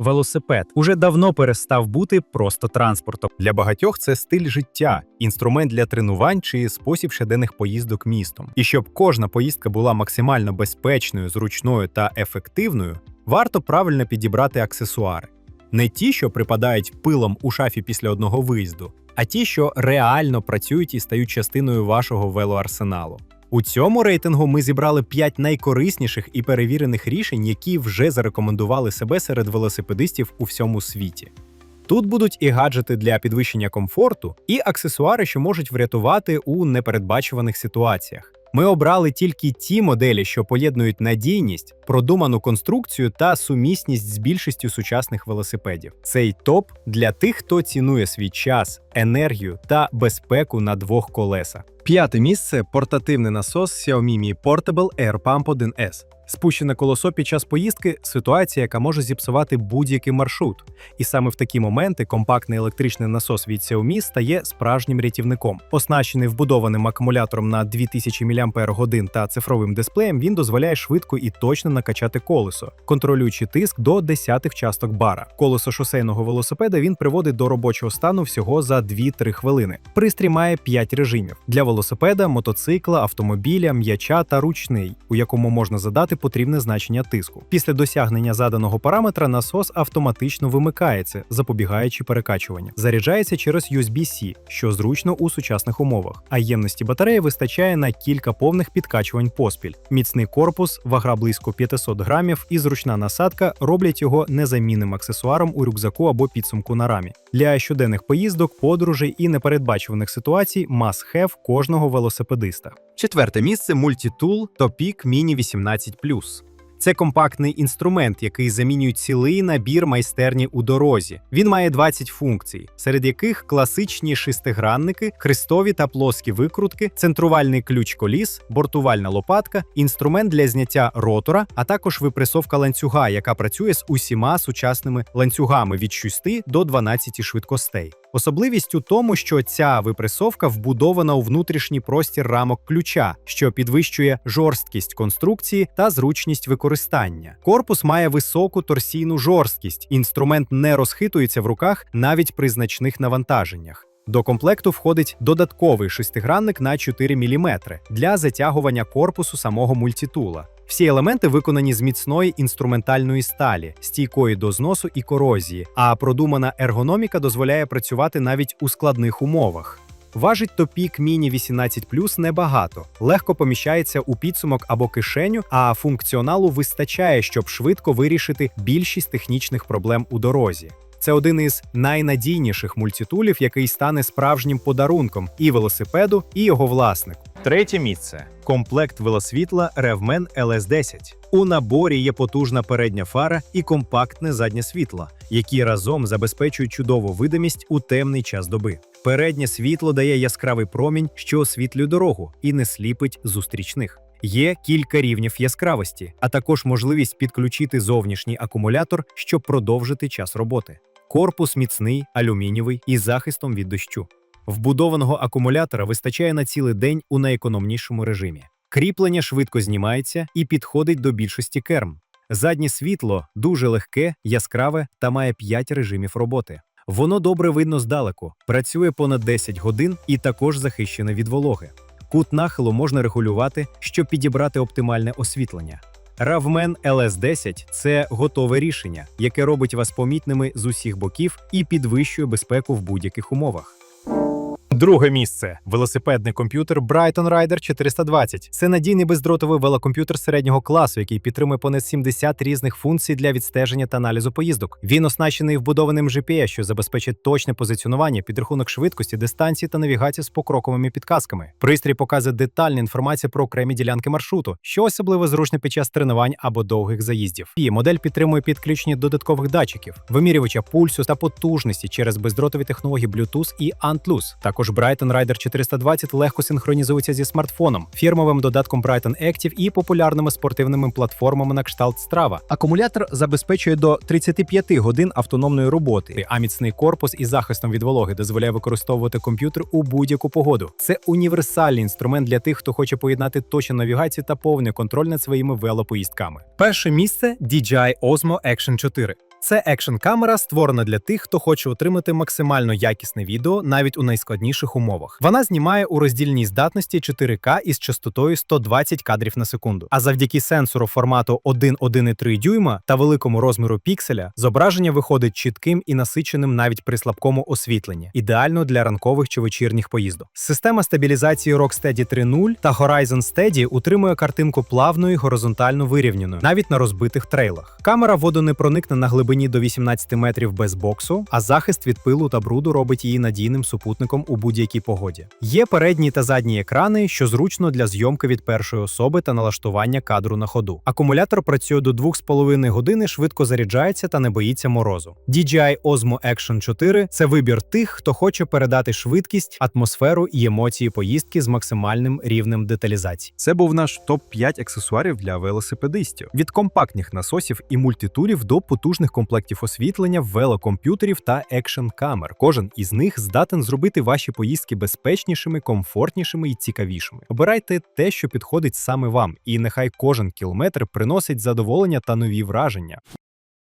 Велосипед уже давно перестав бути просто транспортом. Для багатьох це стиль життя, інструмент для тренувань чи спосіб щоденних поїздок містом. І щоб кожна поїздка була максимально безпечною, зручною та ефективною, варто правильно підібрати аксесуари. Не ті, що припадають пилом у шафі після одного виїзду, а ті, що реально працюють і стають частиною вашого велоарсеналу. У цьому рейтингу ми зібрали 5 найкорисніших і перевірених рішень, які вже зарекомендували себе серед велосипедистів у всьому світі. Тут будуть і гаджети для підвищення комфорту, і аксесуари, що можуть врятувати у непередбачуваних ситуаціях. Ми обрали тільки ті моделі, що поєднують надійність, продуману конструкцію та сумісність з більшістю сучасних велосипедів. Цей топ для тих, хто цінує свій час, енергію та безпеку на двох колесах. П'яте місце портативний насос Xiaomi Mi Portable Air Pump 1S. Спущене колесо під час поїздки ситуація, яка може зіпсувати будь-який маршрут. І саме в такі моменти компактний електричний насос від Xiaomi стає справжнім рятівником. Оснащений вбудованим акумулятором на 2000 мАч та цифровим дисплеєм, він дозволяє швидко і точно накачати колесо, контролюючи тиск до десятих часток бара. Колесо шосейного велосипеда він приводить до робочого стану всього за 2-3 хвилини. Пристрій має 5 режимів для велосипеда, мотоцикла, автомобіля, м'яча та ручний, у якому можна задати потрібне значення тиску. Після досягнення заданого параметра насос автоматично вимикається, запобігаючи перекачуванню. Заряджається через USB-C, що зручно у сучасних умовах. А ємності батареї вистачає на кілька повних підкачувань поспіль. Міцний корпус, вага близько 500 грамів і зручна насадка роблять його незамінним аксесуаром у рюкзаку або підсумку на рамі. Для щоденних поїздок, подорожей і непередбачуваних ситуацій must-have кожного велосипедиста. Четверте місце мультитул Topic Mini 18 це компактний інструмент, який замінює цілий набір майстерні у дорозі. Він має 20 функцій, серед яких класичні шестигранники, хрестові та плоскі викрутки, центрувальний ключ коліс, бортувальна лопатка, інструмент для зняття ротора, а також випресовка ланцюга, яка працює з усіма сучасними ланцюгами від 6 до 12 швидкостей. Особливість у тому, що ця випресовка вбудована у внутрішній простір рамок ключа, що підвищує жорсткість конструкції та зручність використання. Корпус має високу торсійну жорсткість, інструмент не розхитується в руках навіть при значних навантаженнях. До комплекту входить додатковий шестигранник на 4 мм для затягування корпусу самого мультитула. Всі елементи виконані з міцної інструментальної сталі, стійкої до зносу і корозії, а продумана ергономіка дозволяє працювати навіть у складних умовах. Важить Топік Міні 18 небагато, легко поміщається у підсумок або кишеню, а функціоналу вистачає, щоб швидко вирішити більшість технічних проблем у дорозі. Це один із найнадійніших мультитулів, який стане справжнім подарунком і велосипеду, і його власнику. Третє місце комплект велосвітла Revman LS10. У наборі є потужна передня фара і компактне заднє світло, які разом забезпечують чудову видимість у темний час доби. Переднє світло дає яскравий промінь, що освітлює дорогу і не сліпить зустрічних. Є кілька рівнів яскравості, а також можливість підключити зовнішній акумулятор, щоб продовжити час роботи. Корпус міцний, алюмінієвий із захистом від дощу. Вбудованого акумулятора вистачає на цілий день у найекономнішому режимі. Кріплення швидко знімається і підходить до більшості керм. Заднє світло дуже легке, яскраве та має 5 режимів роботи. Воно добре видно здалеку, працює понад 10 годин і також захищене від вологи. Кут нахилу можна регулювати, щоб підібрати оптимальне освітлення. Ravman LS10 – це готове рішення, яке робить вас помітними з усіх боків і підвищує безпеку в будь-яких умовах. Друге місце велосипедний комп'ютер Brighton Rider 420. Це надійний бездротовий велокомп'ютер середнього класу, який підтримує понад 70 різних функцій для відстеження та аналізу поїздок. Він оснащений вбудованим GPS, що забезпечить точне позиціонування, підрахунок швидкості, дистанції та навігацію з покроковими підказками. Пристрій показує детальну інформацію про окремі ділянки маршруту, що особливо зручно під час тренувань або довгих заїздів. І модель підтримує підключення додаткових датчиків, вимірювача пульсу та потужності через бездротові технології Bluetooth і Antlus. Також Brighton Rider 420 легко синхронізується зі смартфоном, фірмовим додатком Brighton Active і популярними спортивними платформами на кшталт Strava. Акумулятор забезпечує до 35 годин автономної роботи, а міцний корпус із захистом від вологи дозволяє використовувати комп'ютер у будь-яку погоду. Це універсальний інструмент для тих, хто хоче поєднати точну навігацію та повний контроль над своїми велопоїздками. Перше місце DJI Osmo Action 4. Це екшн камера, створена для тих, хто хоче отримати максимально якісне відео навіть у найскладніших умовах. Вона знімає у роздільній здатності 4К із частотою 120 кадрів на секунду. А завдяки сенсору формату 1,1,3 дюйма та великому розміру пікселя зображення виходить чітким і насиченим навіть при слабкому освітленні, ідеально для ранкових чи вечірніх поїздок. Система стабілізації Rocksteady 3.0 та Horizon Steady утримує картинку плавною і горизонтально вирівняною, навіть на розбитих трейлах. Камера водонепроникне на глибині до 18 метрів без боксу, а захист від пилу та бруду робить її надійним супутником у будь-якій погоді. Є передні та задні екрани, що зручно для зйомки від першої особи та налаштування кадру на ходу. Акумулятор працює до 2,5 години, швидко заряджається та не боїться морозу. DJI Osmo Action 4 – це вибір тих, хто хоче передати швидкість, атмосферу і емоції поїздки з максимальним рівнем деталізації. Це був наш топ-5 аксесуарів для велосипедистів від компактних насосів і мультитулів до потужних комплектів освітлення, велокомп'ютерів та екшн камер. Кожен із них здатен зробити ваші поїздки безпечнішими, комфортнішими і цікавішими. Обирайте те, що підходить саме вам, і нехай кожен кілометр приносить задоволення та нові враження.